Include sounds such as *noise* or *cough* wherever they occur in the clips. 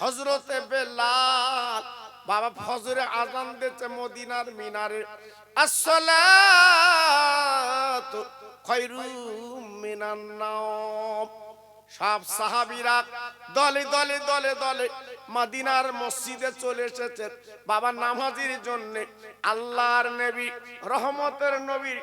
হজরতে বেলাল বাবা ফজরে আজান দিতে মদিনার মিনারে। আসসালাতু খয়রু মিনান নাওম। সব সাহাবীরা দলে দলে দলে দলে মদিনার মসজিদে চলে এসেছে। বাবা নামাজির জন্য আল্লাহর নবী, রহমতের নবী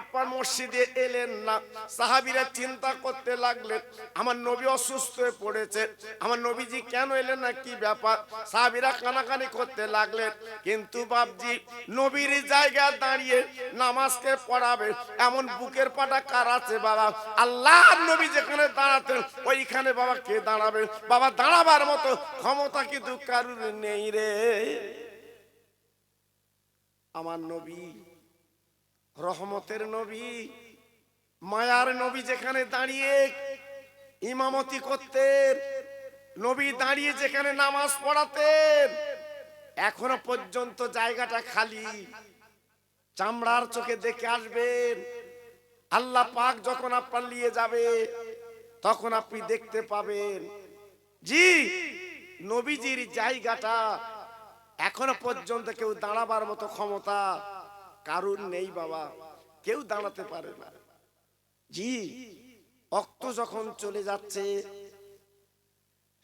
আপনার মসজিদে এলেন না। সাহাবিরা চিন্তা করতে লাগলেন, আমার নবী অসুস্থ হয়ে পড়েছে, আমার নবীজি কেন এলেন না, কি ব্যাপার? সাহাবিরা কানাকানি করতে লাগলেন, কিন্তু বাপজি নবীর জায়গায় দাঁড়িয়ে নামাজকে পড়াবে, এমন বুকের পাটা কার আছে বাবা? আল্লাহর নবী যেখানে দাঁড়াতেন, ওইখানে বাবা কে দাঁড়াবে? বাবা দাঁড়াবার মতো ক্ষমতা কিন্তু কারুর নেই রে। আমার নবী, রহমতের নবী, মায়ার নবী যেখানে দাঁড়িয়ে ইমামতি করতেন, নবী দাঁড়িয়ে যেখানে নামাজ পড়াতেন, এখনও পর্যন্ত জায়গাটা খালি। চামড়ার চোখে দেখে আসবেন, আল্লাহ পাক যখন আপনার নিয়ে যাবে, তখন আপনি দেখতে পাবেন। জি নবীজির জায়গাটা এখনও পর্যন্ত কেউ দাঁড়াবার মতো ক্ষমতা কারুর নেই বাবা। কেউ দাঁড়াতে পারে না। জি অক্ত যখন চলে যাচ্ছে,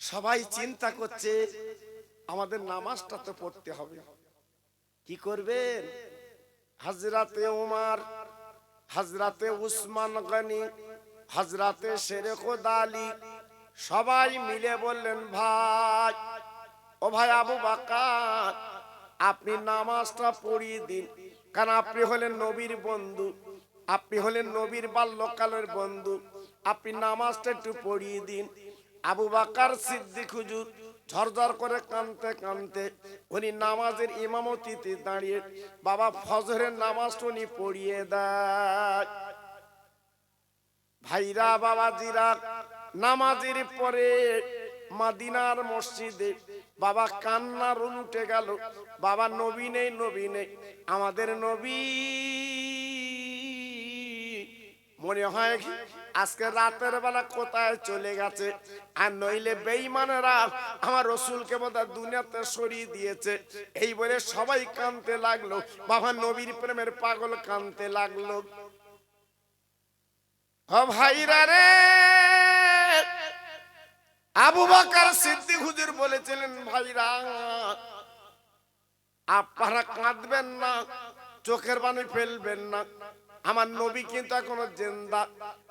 সবাই চিন্তা করছে, আমাদের নামাজটা তো পড়তে হবে। কি করবেন? হাজরাতে ওমার হাজরাতে উসমান গনি, হাজরাতে শেরেখ আলী সবাই মিলে বললেন, ভাই, ও ভাই আবু বাকার, আপনি নামাজটা পড়িয়ে দিন। কারণ আপনি হলেন নবীর বন্ধু, আপনি হলেন নবীর বাল্যকালের বন্ধু, আপনি নামাজটা একটু পড়িয়ে দিন। আবু বাকার সিদ্দিক হুজুর ঝরঝর করে কানতে কানতে উনি নামাজের ইমামতিতে দাঁড়িয়ে, বাবা, ফজরের নামাজটা উনি পড়িয়ে দেয়। ভাইরা, বাবাজিরা নামাজের পরে মাদিনার মসজিদে বাবা কান্নার উঠে গেল। বাবা, নবী নেই নবী নেই, আমাদের নবী। মনে হয় আজকে রাতের বেলা কোথায় চলে গেছে? আর নইলে বেইমানেরা আমার রসুলকে বোধ দুনিয়াতে সরিয়ে দিয়েছে। এই বলে সবাই কানতে লাগল। বাবা, নবীর প্রেমের পাগল কানতে লাগল। ভাইরা রে! আবু বকর সিদ্দিক হুজুর বলেছিলেন, ভাইরা, আপনারা কাঁদবেন না, চোখের পানি ফেলবেন না। আমার নবী কিন্তু এখনও জেন্দা,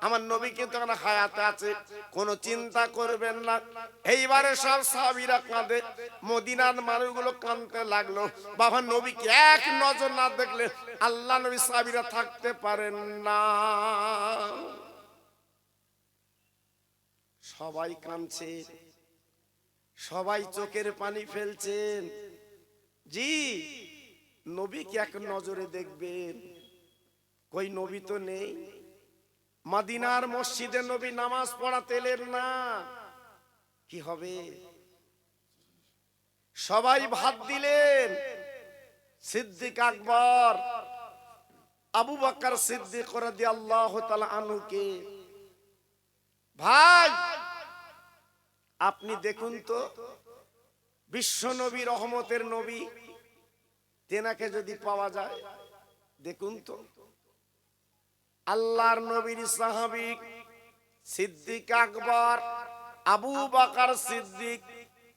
আমার নবী কিন্তু এখনও হায়াতে আছে, কোনো চিন্তা করবেন না। এইবারে সব সাহাবীরা কাঁদে, মদিনার মানুষগুলো কাঁদতে লাগল। বাবা নবীকে এক নজর না দেখলে আল্লাহ নবী সাহাবীরা থাকতে পারেন না। সবাই কাঁদছে, সবাই চোখের পানি ফেলছেন। জি, নবীকে এক নজরে দেখবেন। কই নবী তো নেই। মাদিনার মসজিদে নবী নামাজ পড়াতে এলেন না। কি হবে? সবাই ভাত দিলেন। সিদ্দিক আকবর, আবু বকর সিদ্দিক রাদিয়াল্লাহু তাআলা আনুকে ভাই আপনি দেখুন তো, বিশ্ব নবী রহমতের নবী, তেনাকে যদি পাওয়া যায়, দেখুন তো। আল্লাহর নবীর সাহাবিক সিদ্দিক আকবর, আবু বাকার সিদ্দিক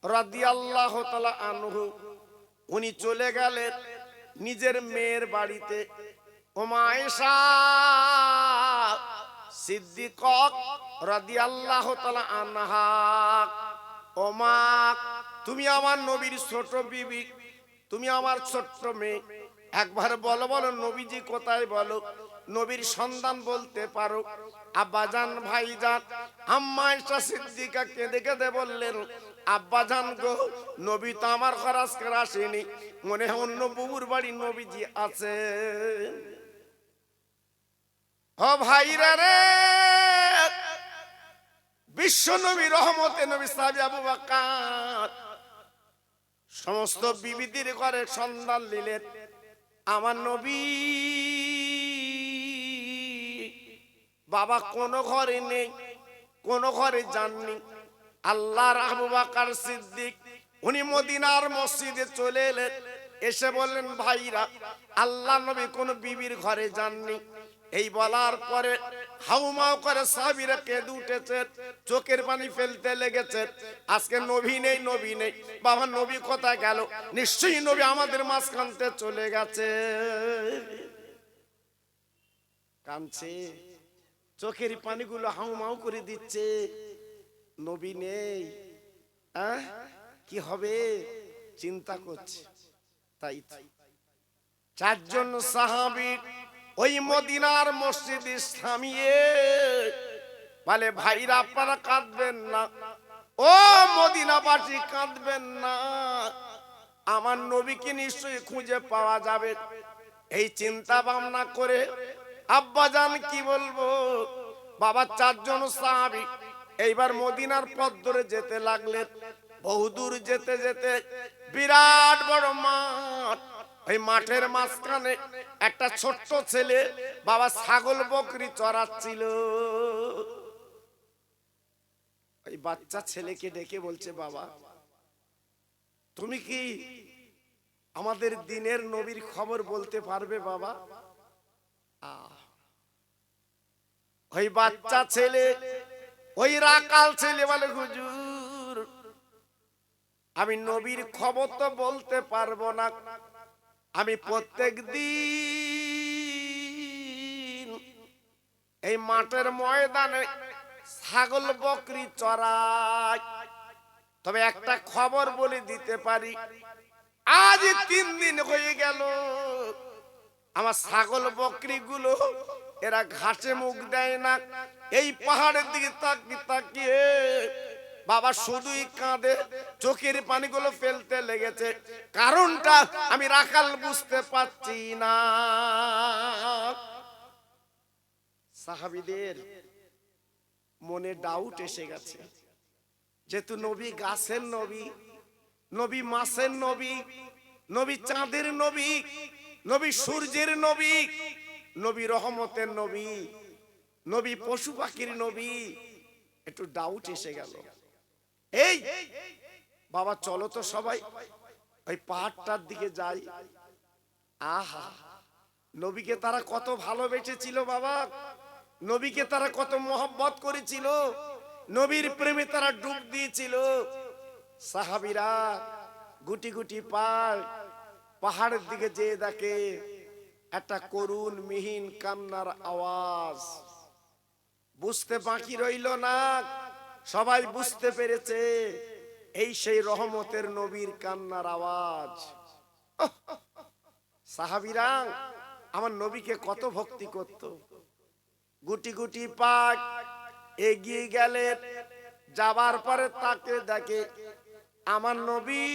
রাদিয়াল্লাহ তাআলা আনহু, উনি চলে গেলেন নিজের মেয়ের বাড়িতে। ওমা আয়েশা সিদ্দিক রাদিয়াল্লাহু তাআলা আনহা। ওমা, তুমি আমার নবীর ছোট বিবি, তুমি আমার ছোট্ট মেয়ে। একবার বলো বলো, নবীজি কোথায় বলো? নবীর সন্ধান বলতে পারো। আব্বাজান ভাইজান, আম্মা ইসা সিদ্দিকা কেঁদে কেঁদে বললেন, আব্বাজান গো, নবী তো আমার খরাস করে আসেনি। মনে হয় অন্য বুবুর বাড়ি নবীজি আছে ও ভাইরা রে। বিশ্ব নবী রহমতে নবী সাহাবী আবু বকর সমস্ত বিবিধির ঘরে সন্ধান নিলেন আমার নবী, বাবা কোন ঘরে নেই, কোন ঘরে যাননি। আল্লাহর আবু বাকার সিদ্দিক, উনি মদিনার মসজিদে চলে এলেন। এসে বললেন, ভাইরা, আল্লাহ নবী কোন বিবির ঘরে যাননি। এই বলার পরে হাউমাউ করে সাহাবীরা কেঁদে উঠেছে, চোখের পানি ফেলতে লেগেছে। আজকে নবী নেই নবী নেই। বাবা, নবী কোথায় গেল? নিশ্চয়ই নবী আমাদের মাঝখানতে চলে গেছে। কাঁদছে। চোখের পানিগুলো হাউমাউ করে দিচ্ছে। নবী নেই? কি হবে? চিন্তা করছে। তাই। চারজন সাহাবি ওই মদিনার মসজিদ ইসলামিয়ে। বলে, ভাইরা, আপনারা কাঁদবেন না। ও মদিনাবাসী, কাঁদবেন না। আমার নবীকে নিশ্চয়ই খুঁজে পাওয়া যাবে। এই চিন্তা ভাবনা করে আব্বাজান কি বলব? বাবা, চারজন সাহাবি এইবার মদিনার পথ ধরে যেতে লাগলেন। বহুদূর যেতে যেতে বিরাট বড় মাঠ। ওই মাঠের মাঝখানে একটা ছোট্ট ছেলে বাবা ছাগল বকরি চড়াচ্ছিল। ওই বাচ্চা ছেলেকে ডেকে বলছে, বাবা, তুমি কি আমাদের দিনের নবীর খবর বলতে পারবে, বাবা। ওই বাচ্চা ছেলে, ওই রাকাল ছেলে বলে, হুজুর, আমি নবীর খবর তো বলতে পারব না। আমি প্রত্যেক দিন এই মাঠের ময়দানে ছাগল বকরি চড়াই। তবে একটা খবর বলে দিতে পারি। আজ তিন দিন হয়ে গেল। আমার ছাগল বকরি গুলো এরা ঘাসে মুখ দেয় না। এই পাহাড়ের দিকে তাকিয়ে তাকিয়ে বাবা শুধুই কাঁদে, চোখের পানিগুলো ফেলতে লেগেছে। কারণটা আমি রাখাল বুঝতে পারছি না। সাহাবিদের মনে ডাউট এসে গেছে। যেহেতু নবী গাছের নবী নবী মাসের নবী নবী চাঁদের নবী নবী সূর্যের নবী নবী রহমতের নবী নবী পশু পাখির নবী, একটু ডাউট এসে গেল। এই, বাবা, চলো তো সবাই। ওই পাহাড়টার দিকে যাই। আহা, নবীকে তারা কত ভালোবেসেছিল বাবা। নবীকে তারা কত মোহব্বত করেছিল। নবীর প্রেমে তারা ডুব দিয়েছিল। সাহাবিরা গুটি গুটি পায় পাহাড়ের দিকে যেয়ে দেখে, একটা করুণ, মিহিন কান্নার আওয়াজ। বুঝতে বাকি রইল না। সবাই বুঝতে পেরেছে। এই সেই রহমতের নবীর কান্নার আওয়াজ! *laughs* সাহাবিরা, আমার নবীকে কত ভক্তি করত। গুটি গুটি পাক এগিয়ে গেলেন যাবার পরে তাকে দেখে, আমার নবী,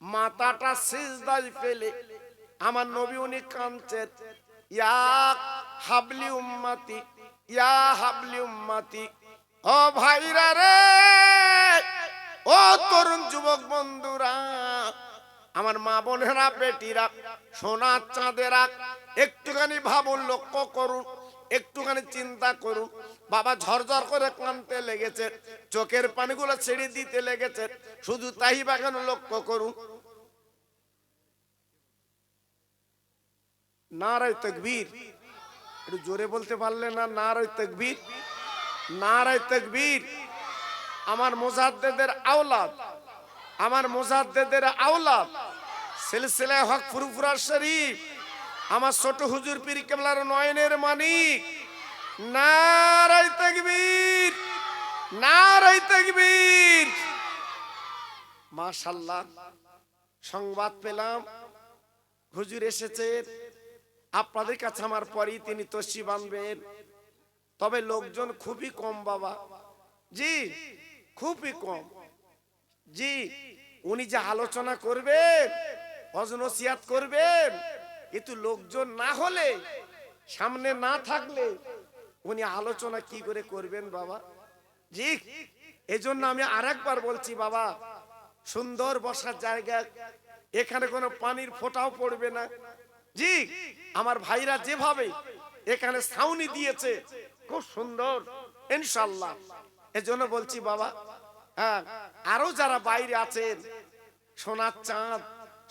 মাথাটা সিজদায় ফেলে। আমার নবী উনি কাঁদছেন। ইয়া হাবলি উম্মতি, ইয়া হাবলি উম্মতি। ও ভাইরা রে, ও তরুণ যুবক বন্ধুরা, আমার মা বোনেরা, বেটিরা, সোনার চাঁদেরা, একটুখানি ভাবুন, লক্ষ্য করুন, একটুখানি চিন্তা করুন। বাবা ঝরঝর করে কানতে লেগেছে, চোখের পানিগুলো ছেড়ে দিতে লেগেছে, শুধু তাই বাগান লক্ষ্য করুন। নারায় তকবীর। একটু জোরে বলতে পারলে না? নারায় তকবীর। নারায় তকবীর। আমার মোজাদ্দেদের আওলাদ। আমার মোজাদ্দেদের আওলাদ। সিলসিলা হক ফুরফুরা শরীফ। আমার ছোট হুজুর পীর কেবলার নয়নের মানিক। নারায় তকবীর। নারায় তকবীর। মাশাল্লাহ। সংবাদ পেলাম। হুজুর এসেছে আপনাদের কাছে আমার পরেই তিনি তসি বানবেন। তবে লোকজন খুবই কম বাবা। জি, খুবই কম। জি, উনি যে আলোচনা করবেন অজনসিয়াত করবেন কিন্তু লোকজন না হলে, সামনে না থাকলে উনি আলোচনা কি করে করবেন বাবা? জি, এজন্য আমি আরেকবার বলছি বাবা, সুন্দর বসার জায়গা, এখানে কোনো পানির ফোঁটাও পড়বে না। জি, আমার ভাইরা যেভাবে এখানে ছাউনি দিয়েছে, খুব সুন্দর ইনশাল্লাহ এজন্য বলছি বাবা হ্যাঁ আরও যারা বাইরে আছেন, সোনার চাঁদ,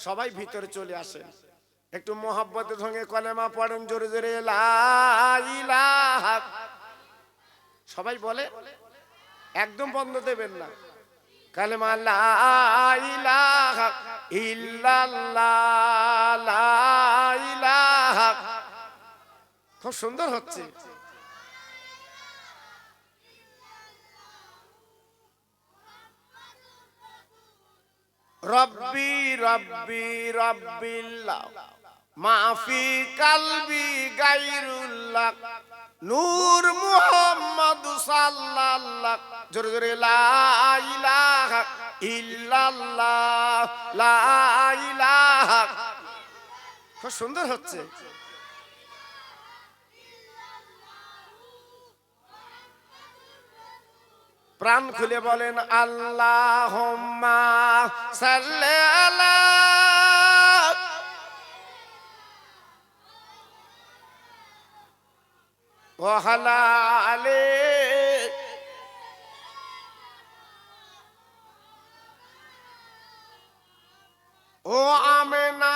সবাই ভিতরে চলে আসেন। একটু মোহাব্বতের সঙ্গে কলেমা পড়েন, জোরে জোরে সবাই বলে, একদম বন্ধ দেবেন না। কালেমা লা ইলাহা ইল্লাল্লাহ, লা ইলাহা। খুব সুন্দর হচ্ছে। রব্বি রব্বি, রব্বিল্লাহ। মাফি কালবি গাইরুল্লাহ। নূর মুহাম্মদ সাল্লাল্লাহ। জোরে জোরে, লা ইলাহা ইল্লাল্লাহ, লা ইলাহা। খুব সুন্দর হচ্ছে। প্রাণ খুলে বলেন আল্লাহ সাল্লে আলে। ও আমেনা,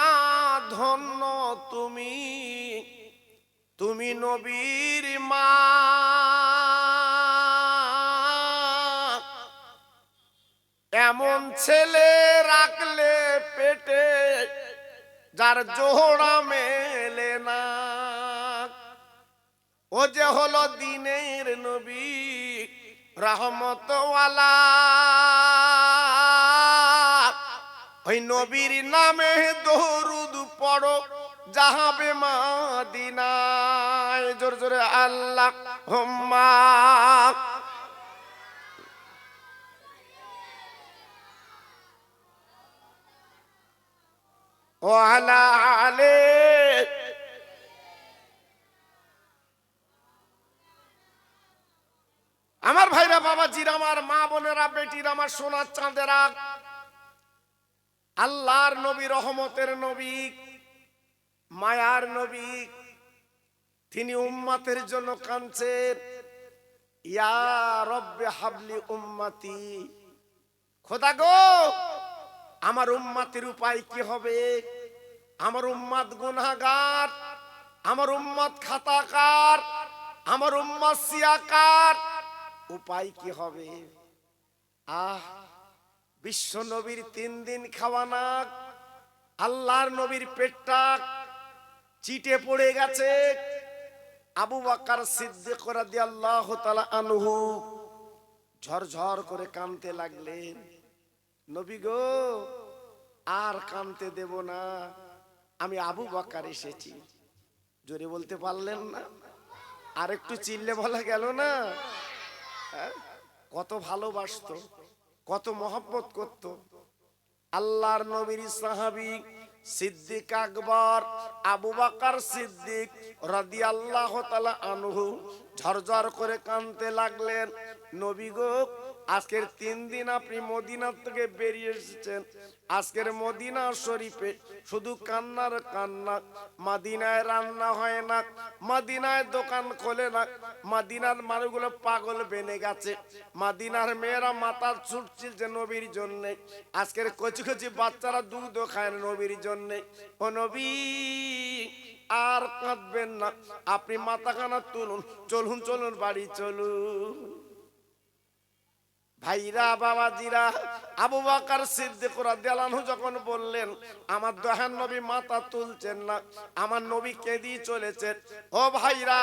ধন্য তুমি তুমি নবীর মা। এমন ছেলে রাখলে পেটে, যার জোহরা মেলে না। ও যে হলো দিনের নবী, রহমতওয়ালা। ওই নবীর নামে দরুদ পড়ো, যাহাবে মাদিনায়। জোর জোরে আল্লাহ হোম্মা ওয়ালা আলে আমার ভাইরা বাবাজির, আমার মা বোনেরা, বেটির, আমার সোনার চাঁদেরা আল্লাহর নবী, রহমতের নবী, মায়ার নবী, তিনি উম্মাতের জন্য কাঁদছেন ইয়া হাবলি উম্মাতি। খোদা গো, আমার উম্মাতের উপায় কি হবে? আমার উম্মাদ গুনাহগার, আমার উম্মাদ খাতাকার, আমার উম্মাদ সিয়াকার উপায় কি হবে? আহ, বিশ্ব নবীর তিন দিন খাওয়ানা আল্লাহর নবীর পেটটা চিটে পড়ে গেছে। আবু বাকার সিদ্দিক রাদিয়াল্লাহু তাআলা আনহু ঝরঝর করে কানতে লাগলেন। নবী গো, আর কানতে দেব না, আমি আবু বাকার এসেছি। জোরে বলতে পারলেন না? আর একটু চিল্লে বলা গেল না? কত ভালোবাসত, কত মহব্বত করত। আল্লাহর নবীর সাহাবি সিদ্দিক আকবর, আবু বাকার সিদ্দিক রাদি আল্লাহ তালা আনহু ঝরঝর করে কানতে লাগলেন। নবী গো আজকের তিন দিন আপনি মদিনার থেকে বেরিয়ে এসেছেন। আজকের মদিনা শরীফে শুধু কান্নার কান্না, মাদিনায় রান্না হয় না, মাদিনায় দোকান খোলে না, মাদিনার মানুষগুলো পাগল বেনে গেছে। মাদিনার মেয়েরা মাথা ছুটছিল নবীর জন্য। আজকের কচি কচি বাচ্চারা দুধ খায় নবীর জন্য। ও নবী, আর কাঁদবেন না, আপনি মাথা মাথাখানা তুলুন, চলুন চলুন, বাড়ি চলুন। ভাইরা, বাবাজিরা, আবু বাকার সিদ্দিক রাদিয়াল্লাহু যখন বললেন, আমার দহান নবী মাথা তুলছেন না, আমার নবী কেঁদি চলেছেন। ও ভাইরা,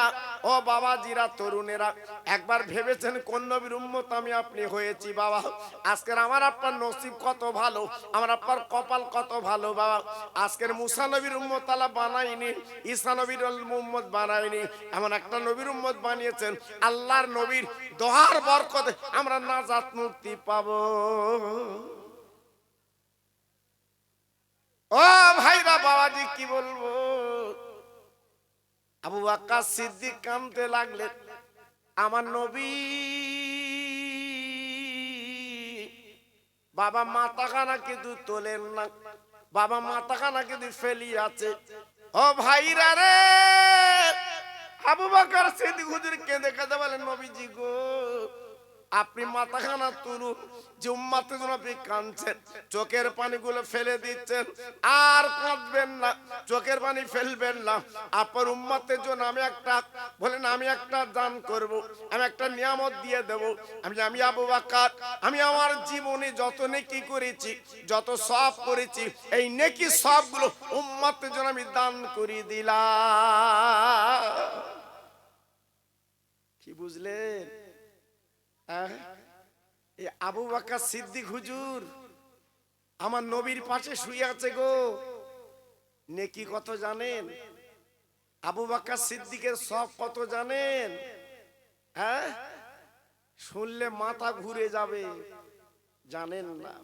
ও বাবাজিরা, তরুণেরা, একবার ভেবেছেন কোন নবীর উম্মত আমি আপনি হয়েছি, বাবা? আজকের আমার আপনার নসিব কত ভালো, আমার আপনার কপাল কত ভালো, বাবা? আজকের মুসা নবীর উম্মত তালা বানাইনি ঈসা নবীর উম্মত বানাইনি এমন একটা নবীর উম্মত বানিয়েছেন, আল্লাহর নবীর দোহার বরকতে আমরা নাজাত মুক্তি পাবো। ও ভাইরা, বাবাজি, কি বলব? আবু বাক্কা সিদ্দিক কামতে লাগলেন আমার নবী বাবা মাথাখানা কিন্তু তোলেন না, বাবা মাথাখানা কিন্তু ফেলি আছে। ও ভাইরা রে, আবু বাকার সিদ্দিক হুজুর কেঁদে কেঁদে বলেন, নবীজি গো। আপনি মাথাখানা তুলুন যে উম্মাতের জন্য আপনি কাঁদছেন, চোখের পানিগুলো ফেলে দিচ্ছেন, আর কাঁদবেন না, চোখের পানি ফেলবেন না। আপনার উম্মাতের জন্য আমি একটা, বলেন আমি একটা দান করব, আমি একটা নিয়ামত দিয়ে দেব। আমি আমি আবু বাকার আমি আমার জীবনে যত নেকি করেছি, যত সব করেছি, এই নেকি সবগুলো উম্মাতের জন্য আমি দান করে দিলাম। কি বুঝলেন? আবু বাক্কা সিদ্দিক হুজুর, আমার নবীর পাশে শুয়ে আছে গো। নেকি কত জানেন? আবু বাক্কা সিদ্দিকের সব কত জানেন? হ্যাঁ? শুনলে মাথা ঘুরে যাবে। জানেন না।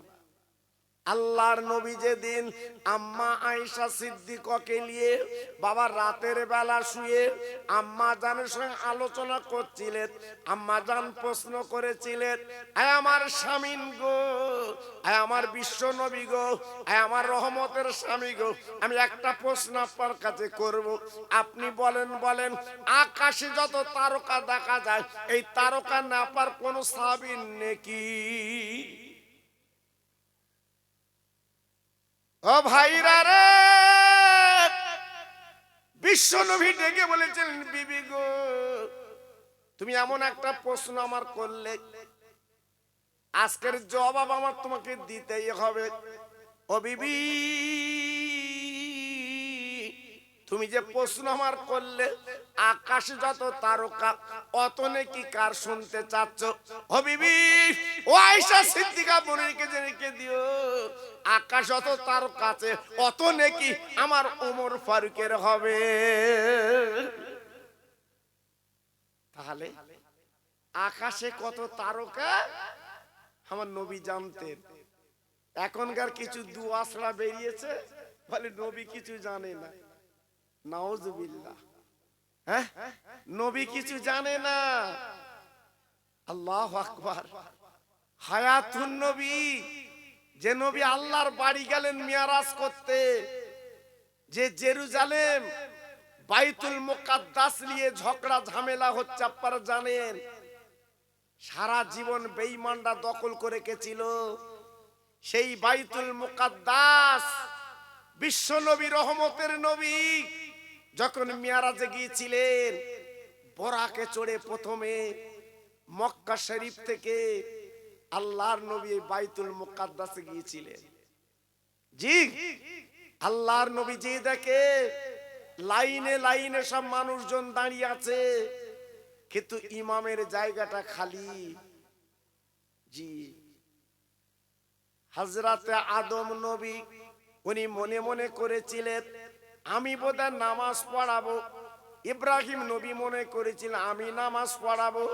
আল্লাহর নবী যেদিন আম্মা আয়েশা সিদ্দিককে নিয়ে বাবা রাতের বেলা শুয়ে আম্মা জানের সঙ্গে আলোচনা করছিলেন, আম্মা জান প্রশ্ন করেছিলেন, আয় আমার স্বামীন গো, আয় আমার বিশ্ব নবী গো, আয় আমার রহমতের স্বামী গো, আমি একটা প্রশ্ন আপনার কাছে করব। আপনি বলেন বলেন, আকাশে যত তারকা দেখা যায়, এই তারকা না পার কোন সাবিন নাকি? ও ভাইরা রে। বিশ্ব নবী ডেকে বলেছেন বিবি গো, তুমি এমন একটা প্রশ্ন আমার করলে। আজকের জবাব আমার তোমাকে দিতেই হবে। ও বিবি তুমি যে প্রশ্ন আমার করলে আকাশে যত তারকা অত নাকি কার শুনতে চাচ্ছ? ও বিবি ও আয়সা সিদ্দিকা বোনকে যে রেখে দিও। আকাশ অত তার কাছে অত নাকি আমার ওমর ফারুকের হবে। তাহলে আকাশে কত তারকা? আমার নবী জানতেন। এখনকার কিছু দুয়াশরা বেরিয়েছে বলে নবী কিছু জানে না। হ্যাঁ? নবী কিছু জানে না। আল্লাহ আকবার। হায়াতুন নবী। যে নবী আল্লাহর বাড়ি গেলেন মিয়ারাজ করতে। যে জেরুজালেম, বাইতুল মুকাদ্দাস নিয়ে ঝগড়া, ঝামেলা হচ্ছে আপনারা জানেন। সারা জীবন বেঈমানরা দখল করে রেখেছিল। সেই বাইতুল মুকাদ্দাস বিশ্ব নবী রহমতের নবী। যখন মিয়ারাজে গিয়েছিলেন, বরাকে চড়ে প্রথমে মক্কা শরীফ থেকে আল্লাহর নবী বাইতুল মুকাদ্দাসে গিয়েছিলেন। জি, আল্লাহর নবী যে দেখে লাইনে লাইনে সব মানুষজন দাঁড়িয়ে আছে, কিন্তু ইমামের জায়গাটা খালি। জি হাজরাতে আদম নবী উনি মনে মনে করেছিলেন, আমি বোধহয় নামাজ পড়াবো। ইব্রাহিম নবী মনে করেছিলেন, আমি নামাজ পড়াবো।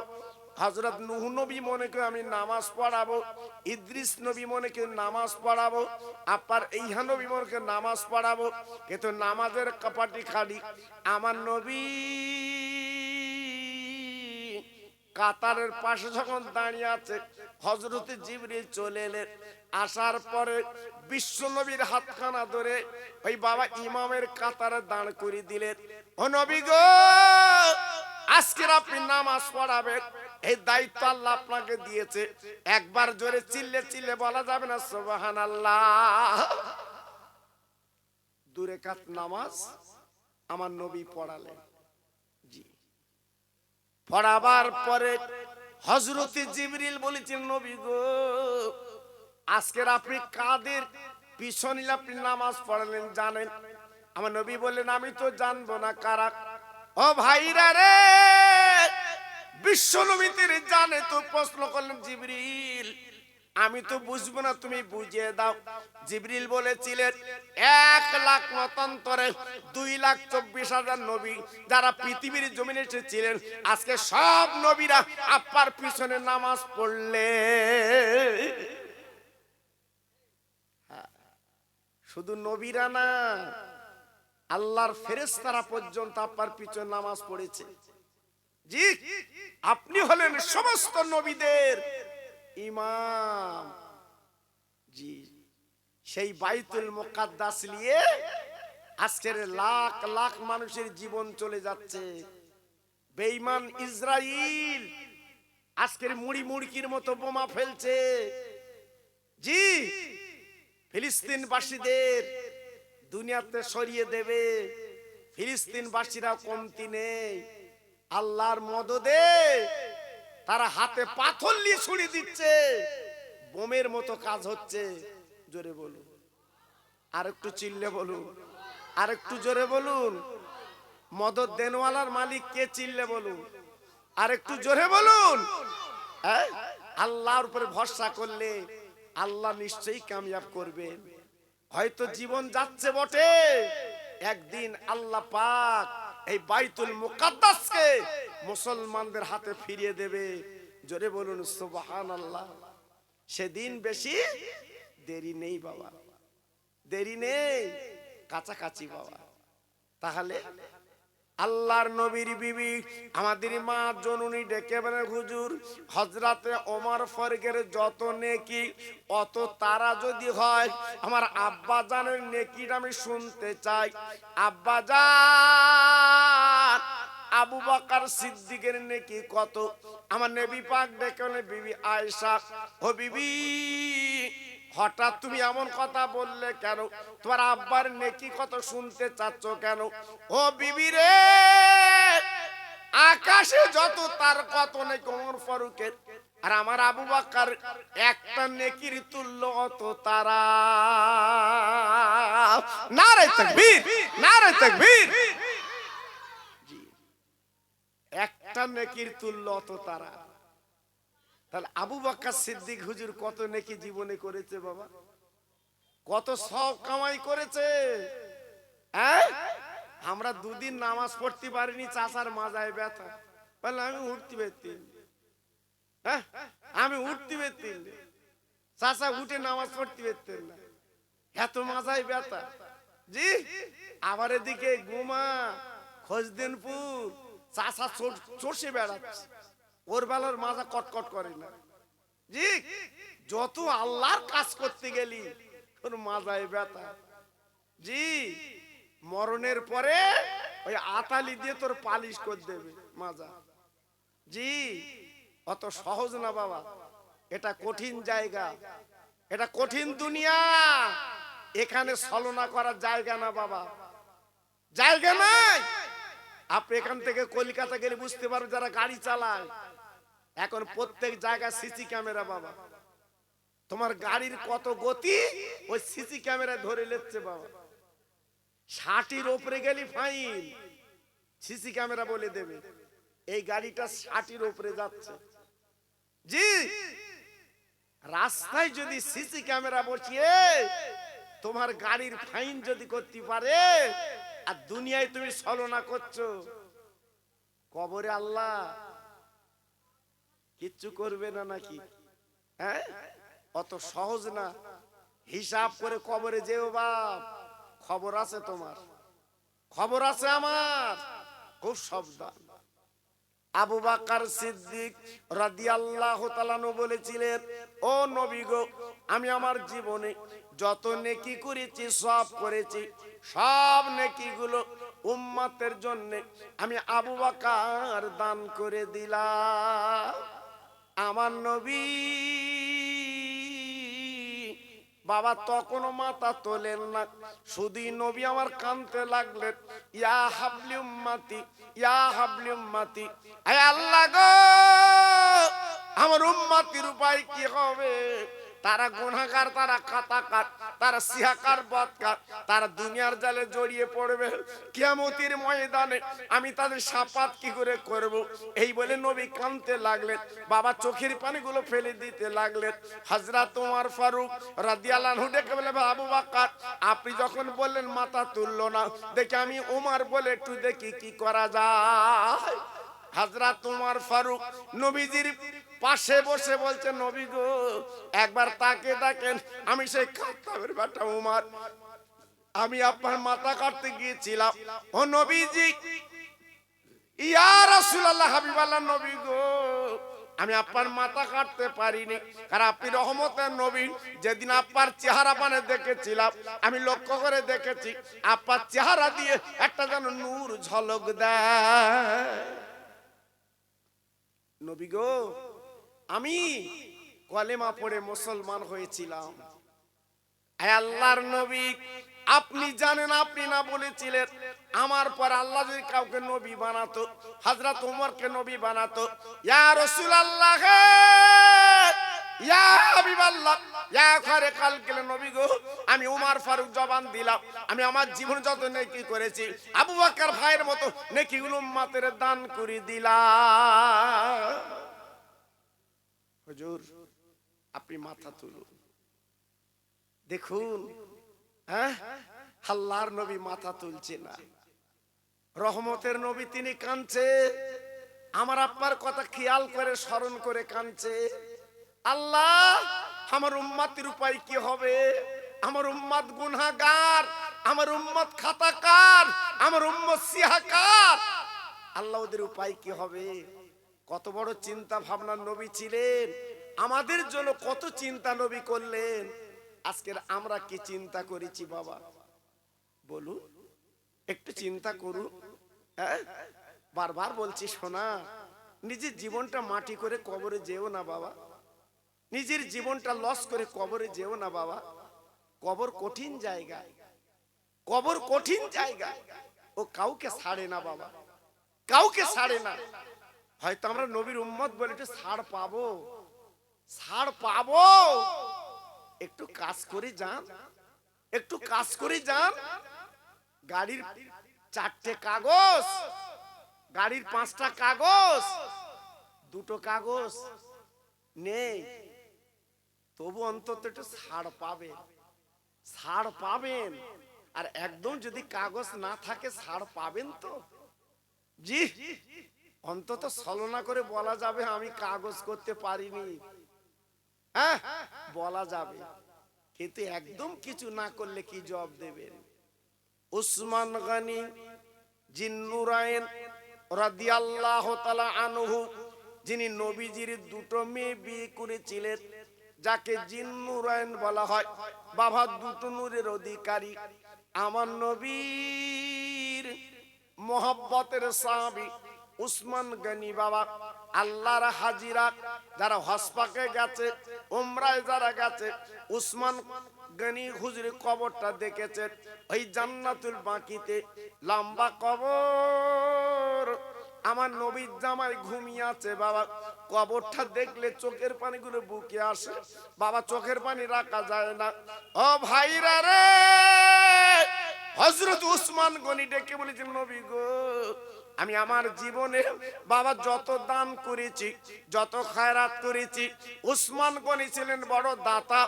হজরত নুহ নবী মনে করে আমি নামাজ পড়াবো। ইদ্রিস নবী মনে করে নামাজ পড়াবো। আপার ইহা নবী মনে করে নামাজ পড়াবো। কিন্তু নামাজের কপাটি খালি। আমার নবী কাতারের পাশে যখন দাঁড়িয়ে আছে হজরত জিবরিল চলে এলেন। আসার পরে বিশ্ব নবীর হাতখানা ধরে ওই বাবা ইমামের কাতারে দাঁড় করে দিলেন। ও নবী গো, আজকের আপনি নামাজ পড়াবেন, এই দায়িত্ব আল্লাহ আপনাকে দিয়েছে। একবার জোরে চিল্লে চিল্লে বলা যাবে না সোবাহান আল্লাহ দূরে কাত নামাজ আমার নবী পড়ালেন। পড়াবার পরে হজরতি জিবরিল বলেছেন, নবী গো, আজকের আপনি কাদের পিছনে আপনি নামাজ পড়ালেন জানেন? আমার নবী বললেন, আমি তো জানব না, কারা? ও ভাইরা রে বিশ্ব জানে তো প্রশ্ন করলেন জিবরিল আমি তো বুঝব না তুমি বুঝিয়ে দাও। জিবরিল বলেছিলেন এক লাখ মতান্তরে দুই লাখ চব্বিশ হাজার নবী যারা পৃথিবীর জমিনে এসেছিলেন আজকে সব নবীরা আপ্পার পিছনে নামাজ পড়লে। শুধু নবীরা না আল্লাহর ফেরেশতারা পর্যন্ত আপ্পার পিছনে নামাজ পড়েছে। জি আপনি হলেন সমস্ত নবীদের ইমাম। জি, সেই বাইতুল মুকাদ্দাস নিয়ে আজকের লাখ লাখ মানুষের জীবন চলে যাচ্ছে। বেঈমান ইসরাইল আজকের মুড়ি মুড়কির মতো বোমা ফেলছে। জি, ফিলিস্তিনবাসীদের দুনিয়াতে সরিয়ে দেবে। ফিলিস্তিনবাসীরা কমতি নেই। আল্লাহর মদদে তারা হাতে পাথর নিয়ে ছুড়ে দিচ্ছে। বোমের মতো কাজ হচ্ছে। জোরে বলুন। আর একটু চিল্লে বলুন। আর একটু জোরে বলুন। মদত দেনওয়ালার মালিক কে চিল্লে বলুন। আর একটু জোরে বলুন? আল্লাহর উপরে ভরসা করলে আল্লাহ নিশ্চয়ই কামিয়াব করবেন। হয়তো জীবন যাচ্ছে বটে। একদিন আল্লাহ পাক এই বাইতুল মুকাদ্দাসকে মুসলমানদের হাতে ফিরিয়ে দেবে। জোরে বলুন সুবাহান আল্লাহ সেদিন বেশি দেরি নেই বাবা। দেরি নেই, কাছাকাছি বাবা। তাহলে আল্লাহর নবীর বিবি, আমাদের মা জননী ডেকে বলে, হুজুর হজরাতে ওমর ফরগের যত নেকি, অত তারা যদি হয়, আমার আব্বা জানের নেকির আমি শুনতে চাই। আব্বা জান, আবু বকর সিদ্দিকের নেকি কত? আমার নবী পাক ডেকে বিবি আয়েশা, ও বিবি হঠাৎ তুমি এমন কথা বললে কেন? তোমার আব্বার নেকি কত শুনতে চাচ্ছ কেন? ও বিবি রে, আকাশে যত তার কত নেই কোমর ফারুকের, আর আমার আবু বাক্কার একটা নেকির তুল্য অত তারা। নারে তাকবীর নারে তাকবীর। একটা নেকির তুল্য অত তারা। তাহলে আবু বাক্কা সিদ্দিক হুজুর কত নেকি জীবনে করেছে বাবা? কত সব কামাই করেছে? হ্যাঁ? আমরা দুদিন নামাজ পড়তে পারিনি, চাচার মাজায় ব্যথা। বললাম, আমি উঠতে পারতি হ্যাঁ? আমি উঠতে পারতি চাচা উঠে নামাজ পড়তে পারতেন না। এত মাজায় ব্যথা। জি? আবার এদিকে গুমা খোঁজদিনপুর চাচা চষে বেড়াচ্ছে। ওর বেলার মাজা কটকট করে না। জি, যত আল্লাহর কাজ করতে গেলি, তোর মাজায় ব্যথা। জি, মরণের পরে ওই আতালি দিয়ে তোর পালিশ করে দেবে মাজা জি, অত সহজ না বাবা। এটা কঠিন জায়গা। এটা কঠিন দুনিয়া। এখানে ছলনা করার জায়গা না বাবা। জায়গা নাই। আপনি এখান থেকে কলকাতা গেলে বুঝতে পারবেন যারা গাড়ি চালায়। এখন প্রত্যেক জায়গায় সিসি ক্যামেরা বাবা। তোমার গাড়ির কত গতি ওই সিসি ক্যামেরায় ধরে লেচ্ছে বাবা। ষাটির ওপরে গেলি ফাইন। সিসি ক্যামেরা বলে দেবে। এই গাড়িটা ষাটির ওপরে যাচ্ছে। জি। রাস্তায় যদি সিসি ক্যামেরা বসিয়ে তোমার গাড়ির ফাইন যদি করতে পারে আর দুনিয়ায় তুমি ছলনা করছ। কবরে আল্লাহ। কিচ্ছু করবে না নাকি? হ্যাঁ? অত সহজ না। হিসাব করে কবরে যেও বাপ। খবর আছে তোমার। খবর আছে আমার। খুব সাবধান। আবু বাকার সিদ্দিক রাদিয়াল্লাহু তাআলাহু বলেছিলেন, ও নবী গো, আমি আমার জীবনে যত নেকি করেছি, সব করেছি। সব নেকিগুলো উম্মতের জন্য আমি আবু বাকার দান করে দিলাম। আমার নবী বাবা তখনও মাথা তোলেন না। শুধুই নবী আমার কানতে লাগলেন, ইয়া হাবলি উম্মাতি, ইয়া হাবলি উম্মাতি। আয় আল্লাহ গো, আমার উম্মাতির উপায় কি হবে? তারা গুনাহগার তারা খাতাকার, তারা সিহাকার, বদকার। তারা দুনিয়ার জালে জড়িয়ে পড়বে। কিয়ামতির ময়দানে আমি তাদের সাপাত কি করে করব? এই বলে নবী কানতে লাগলেন। বাবা চোখের পানিগুলো ফেলে দিতে লাগলেন। হযরত ওমর ফারুক রাদিয়াল্লাহু ডেকে বলে আবু বকর আপনি যখন বললেন মাথা তুললো না, দেখি আমি ওমর বলে একটু দেখি কি করা যায়। হযরত ওমর ফারুক নবীজির পাশে বসে বলছে, নবী গো, একবার তাকে দেখেন, আমি সেই খাত্তাবের বেটা উমার। আমি আপনার মাথা কাটতে গিয়েছিলাম। ও নবীজি, ইয়া রাসূলুল্লাহ, হাবিবাল্লাহ, নবী গো, আমি আপনার মাথা কাটতে পারিনি। কারণ আপনি রহমতের নবী। যেদিন আপনার চেহারা পানে দেখেছিলাম, আমি লক্ষ্য করে দেখেছি, আপনার চেহারা দিয়ে একটা যেন নূর ঝলক দেয়। নবী গো আমি কলেমা পড়ে মুসলমান হয়েছিলাম। আল্লাহর নবী, আপনি জানেন, আপনি না বলেছিলেন, আমার পর আল্লাহ যদি কাউকে নবী বানাতো, হযরত ওমরকে নবী বানাতো, ইয়া রাসূলুল্লাহ হে ইয়া হাবিবাল্লাহ, ইয়া খরে কালকের নবী গো, আমি উমার ফারুক জবান দিলাম, আমি আমার জীবন যত নেকি করেছি, আবু বকর ভাইয়ের মতো নেকিগুলো উম্মতের দান করে দিলাম। হুজুর, আপনি মাথা তুলুন। দেখুন হ্যাঁ? আল্লাহর নবী মাথা তুলছে না। রহমতের নবী তিনি কাঁদছে। আমার আব্বার কথা খেয়াল করে, স্মরণ করে কাঁদছে। আল্লাহ, আমার উম্মাতের উপায় কি হবে? আমার উম্মাদ গুনাহগার, আমার উম্মত খাতাকার, আমার উম্মত সিহাকার। আল্লাহ ওদের উপায় কি হবে? কত বড় চিন্তা ভাবনা নবী ছিলেন। আমাদের জন্য কত চিন্তা নবী করলেন। আজকের আমরা কি চিন্তা করেছি বাবা? বলুন। একটু চিন্তা করুন। হ্যাঁ? বারবার বলছি, শোনা, নিজের জীবনটা মাটি করে কবরে যেও না বাবা। নিজের জীবনটা লস করে কবরে যেও না বাবা। কবর কঠিন জায়গা। কবর কঠিন জায়গা। ও কাউকে ছাড়ে না বাবা। কাউকে ছাড়ে না। হয়তো আমরা নবীর উম্মত বলে একটু ছাড় পাবো। ছাড় পাবো। একটু কাজ করে যান। একটু কাজ করে যান। গাড়ির চারটে কাগজ, গাড়ির পাঁচটা কাগজ, দুটো কাগজ নেই। তবু অন্তত একটু ছাড় পাবেন। ছাড় পাবেন। আর একদম যদি কাগজ না থাকে, ছাড় পাবেন তো? জি। অন্তত ছলনা করে বলা যাবে, আমি কাগজ করতে পারিনি। হ্যাঁ বলা যাবে। কিন্তু একদম কিছু না করলে কি জবাব দেবেন উসমান গানি জিন্নুরায়ন রাদিয়াল্লাহু তাআলা আনহু, যিনি নবীজির দুটো মেয়ে বিয়ে করেছিলেন, যাকে জিন্নুরায়ন বলা হয়, বাবা দুটো নূরের অধিকারী। আমার নবীর মোহাব্বতের সাহাবী উসমান গনি বাবা, আল্লাহর হাজিরা যারা হসপাকে গেছে, উমরায় যারা গেছে, উসমান গনি হুজুরের কবরটা দেখেছে ওই জান্নাতুল বাকিতে লম্বা কবর। আমার নবীর জামাই ঘুমিয়ে আছে বাবা। কবরটা দেখলে চোখের পানিগুলো বুকে আসে। বাবা, চোখের পানি রাখা যায় না। ও ভাইরা রে! হজরত উসমান গনি ডেকে বলেছেন, নবী গো আমি আমার জীবনে বাবা যত দান করেছি, যত খায়রাত করেছি, উসমান গনি ছিলেন বড় দাতা,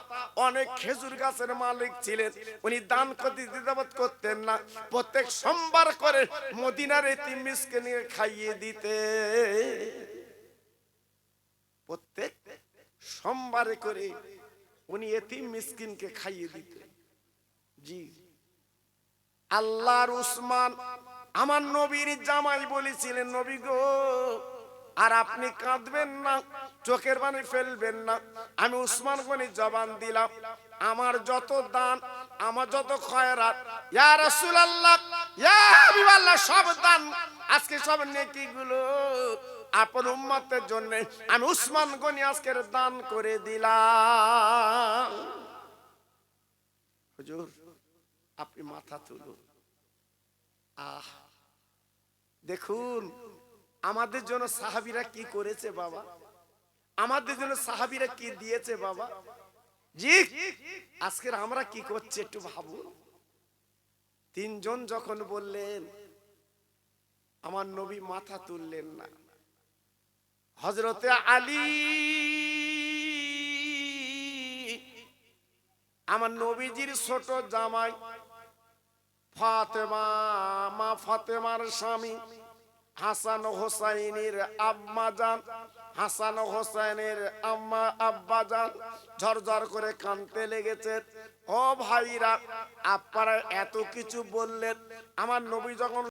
অনেক খেজুর গাছের মালিক ছিলেন। উনি দান করতে দিদাবত করতেন না। প্রত্যেক সোমবার করে মদিনার এতিম মিসকিনকে খাইয়ে দিতে। প্রত্যেক সোমবারে করে উনি এতিম মিসকিনকে খাইয়ে দিতেন জি। আল্লাহর উসমান আমার নবীর জামাই বলেছিলেন, নবী গো, আর আপনি কাঁদবেন না, চোখের পানি ফেলবেন না। আমি উসমান গনি জবান দিলাম, আমার যত দান, আমার যত খয়রাত, ইয়া রাসূলুল্লাহ, ইয়া হাবিবাল্লাহ, সব দান, আজকে সব নেকি গুলো আপন উম্মতের জন্য আমি উসমান গনি আজকের দান করে দিলাম। হুজুর, আপনি মাথা তুলুন। আহ, দেখুন, আমাদের জন্য সাহাবিরা কি করেছে বাবা? আমাদের জন্য সাহাবিরা কি দিয়েছে বাবা? জি আজকের আমরা কি করছি একটু ভাবুন। তিনজন যখন বললেন, আমার নবী মাথা তুললেন না। হজরতে আলী, আমার নবীজির ছোট জামাই ফাতেমা, মা ফাতেমার স্বামী, হাসান হোসাইনের আম্মা যান হাসান হোসাইনের আম্মা আব্বা যান ঝরঝর করে কানতে লেগেছে। ও ভাইরা, আপনারা এত কিছু বললেন, আমার নবী যখন